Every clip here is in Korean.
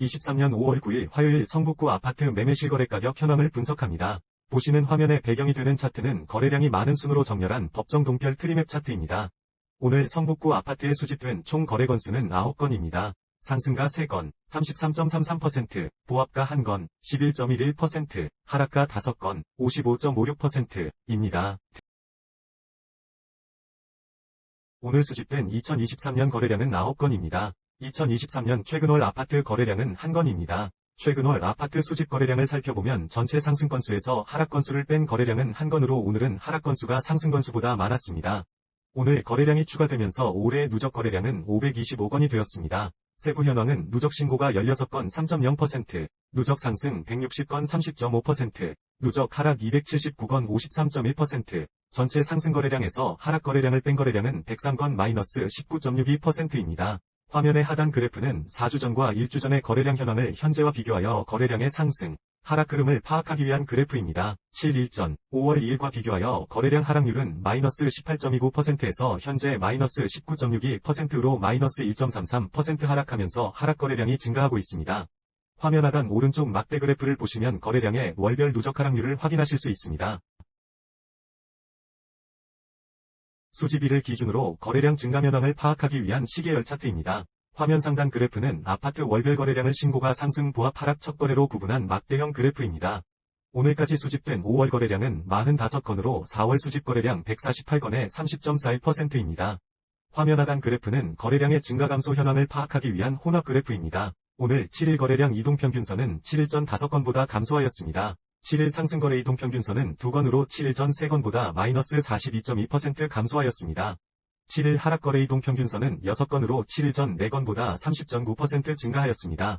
23년 5월 9일 화요일 성북구 아파트 매매 실거래 가격 현황을 분석합니다. 보시는 화면에 배경이 되는 차트는 거래량이 많은 순으로 정렬한 법정 동결 트리맵 차트입니다. 오늘 성북구 아파트에 수집된 총 거래 건수는 9건입니다. 상승가 3건, 33.33%, 보합가 1건, 11.11%, 하락가 5건, 55.56%입니다. 오늘 수집된 2023년 거래량은 9건입니다. 2023년 최근월 아파트 거래량은 1건입니다. 최근월 아파트 수집 거래량을 살펴보면 전체 상승 건수에서 하락 건수를 뺀 거래량은 1건으로 오늘은 하락 건수가 상승 건수보다 많았습니다. 오늘 거래량이 추가되면서 올해 누적 거래량은 525건이 되었습니다. 세부 현황은 누적 신고가 16건 3.0%, 누적 상승 160건 30.5%, 누적 하락 279건 53.1%, 전체 상승 거래량에서 하락 거래량을 뺀 거래량은 103건 마이너스 19.62%입니다. 화면의 하단 그래프는 4주 전과 1주 전의 거래량 현황을 현재와 비교하여 거래량의 상승, 하락 흐름을 파악하기 위한 그래프입니다. 7일 전 5월 2일과 비교하여 거래량 하락률은 마이너스 18.29%에서 현재 마이너스 19.62%로 마이너스 1.33% 하락하면서 하락 거래량이 증가하고 있습니다. 화면 하단 오른쪽 막대 그래프를 보시면 거래량의 월별 누적 하락률을 확인하실 수 있습니다. 수집일을 기준으로 거래량 증가 현황을 파악하기 위한 시계열 차트입니다. 화면 상단 그래프는 아파트 월별 거래량을 신고가 상승 보합 하락 첫 거래로 구분한 막대형 그래프입니다. 오늘까지 수집된 5월 거래량은 45건으로 4월 수집 거래량 148건의 30.41%입니다. 화면 하단 그래프는 거래량의 증가 감소 현황을 파악하기 위한 혼합 그래프입니다. 오늘 7일 거래량 이동평균선은 7일 전 5건보다 감소하였습니다. 7일 상승거래 이동평균선은 2건으로 7일 전 3건보다 마이너스 42.2% 감소하였습니다. 7일 하락거래 이동평균선은 6건으로 7일 전 4건보다 30.9% 증가하였습니다.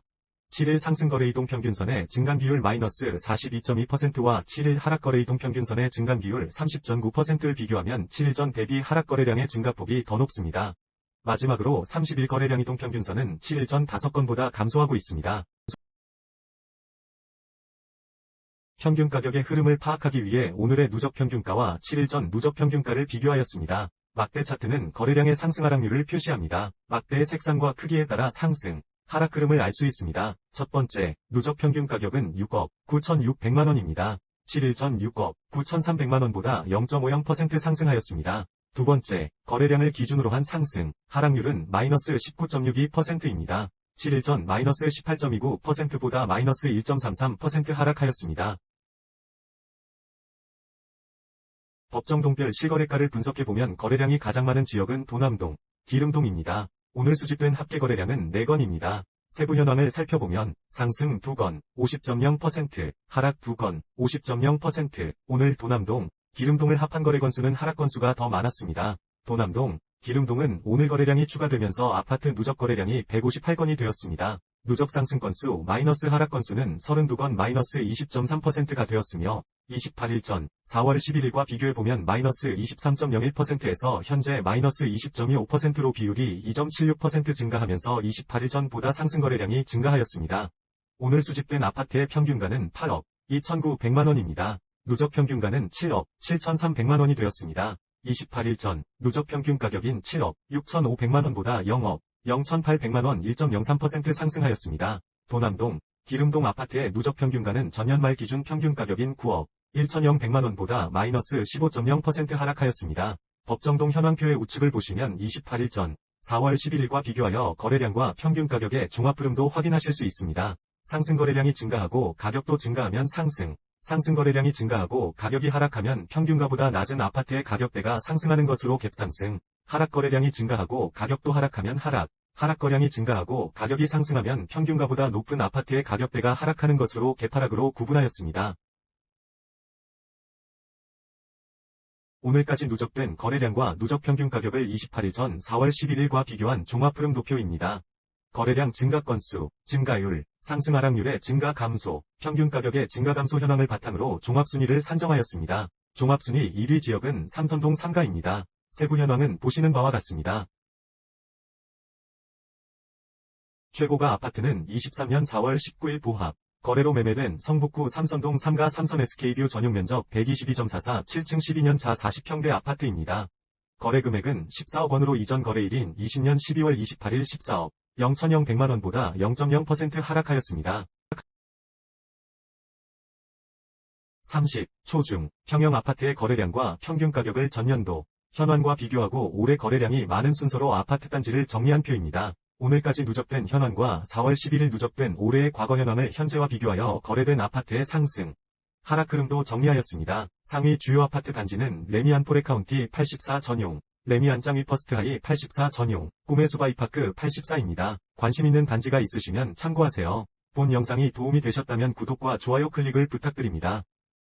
7일 상승거래 이동평균선의 증감 비율 마이너스 42.2%와 7일 하락거래 이동평균선의 증감 비율 30.9%를 비교하면 7일 전 대비 하락거래량의 증가폭이 더 높습니다. 마지막으로 30일 거래량 이동평균선은 7일 전 5건보다 감소하고 있습니다. 평균 가격의 흐름을 파악하기 위해 오늘의 누적 평균가와 7일 전 누적 평균가를 비교하였습니다. 막대 차트는 거래량의 상승 하락률을 표시합니다. 막대의 색상과 크기에 따라 상승, 하락 흐름을 알 수 있습니다. 첫 번째, 누적 평균 가격은 6억 9,600만원입니다. 7일 전 6억 9,300만원보다 0.50% 상승하였습니다. 두 번째, 거래량을 기준으로 한 상승, 하락률은 마이너스 19.62%입니다. 7일 전 마이너스 18.29%보다 마이너스 1.33% 하락하였습니다. 법정동별 실거래가를 분석해보면 거래량이 가장 많은 지역은 도남동, 기름동입니다. 오늘 수집된 합계 거래량은 4건입니다. 세부 현황을 살펴보면 상승 2건, 50.0%, 하락 2건, 50.0%, 오늘 도남동, 기름동을 합한 거래 건수는 하락 건수가 더 많았습니다. 도남동, 기름동은 오늘 거래량이 추가되면서 아파트 누적 거래량이 158건이 되었습니다. 누적 상승 건수 마이너스 하락 건수는 32건 마이너스 20.3%가 되었으며 28일 전 4월 11일과 비교해보면 마이너스 23.01%에서 현재 마이너스 20.25%로 비율이 2.76% 증가하면서 28일 전보다 상승 거래량이 증가하였습니다. 오늘 수집된 아파트의 평균가는 8억 2,900만원입니다. 누적 평균가는 7억 7,300만원이 되었습니다. 28일 전 누적 평균 가격인 7억 6,500만원보다 0억 0,800만원 1.03% 상승하였습니다. 도남동, 기름동 아파트의 누적 평균가는 전년 말 기준 평균 가격인 9억 1,100만원보다 마이너스 15.0% 하락하였습니다. 법정동 현황표의 우측을 보시면 28일 전 4월 11일과 비교하여 거래량과 평균 가격의 종합 흐름도 확인하실 수 있습니다. 상승 거래량이 증가하고 가격도 증가하면 상승, 상승 거래량이 증가하고 가격이 하락하면 평균가보다 낮은 아파트의 가격대가 상승하는 것으로 갭상승, 하락 거래량이 증가하고 가격도 하락하면 하락, 하락 거량이 증가하고 가격이 상승하면 평균가보다 높은 아파트의 가격대가 하락하는 것으로 개파락으로 구분하였습니다. 오늘까지 누적된 거래량과 누적 평균 가격을 28일 전 4월 11일과 비교한 종합 흐름 도표입니다. 거래량 증가 건수, 증가율, 상승 하락률의 증가 감소, 평균 가격의 증가 감소 현황을 바탕으로 종합순위를 산정하였습니다. 종합순위 1위 지역은 삼선동 3가입니다. 세부 현황은 보시는 바와 같습니다. 최고가 아파트는 23년 4월 19일 부합, 거래로 매매된 성북구 삼선동 3가 삼선 SK뷰 전용 면적 122.44 7층 12년차 40평대 아파트입니다. 거래 금액은 14억 원으로 이전 거래일인 20년 12월 28일 14억, 0천영 100만원보다 0.0% 하락하였습니다. 30. 초중, 평형 아파트의 거래량과 평균 가격을 전년도, 현황과 비교하고 올해 거래량이 많은 순서로 아파트 단지를 정리한 표입니다. 오늘까지 누적된 현황과 4월 11일 누적된 올해의 과거 현황을 현재와 비교하여 거래된 아파트의 상승, 하락 흐름도 정리하였습니다. 상위 주요 아파트 단지는 레미안 포레 카운티 84 전용, 레미안 짱위 퍼스트하이 84 전용, 꿈의 수바이파크 84입니다. 관심 있는 단지가 있으시면 참고하세요. 본 영상이 도움이 되셨다면 구독과 좋아요 클릭을 부탁드립니다.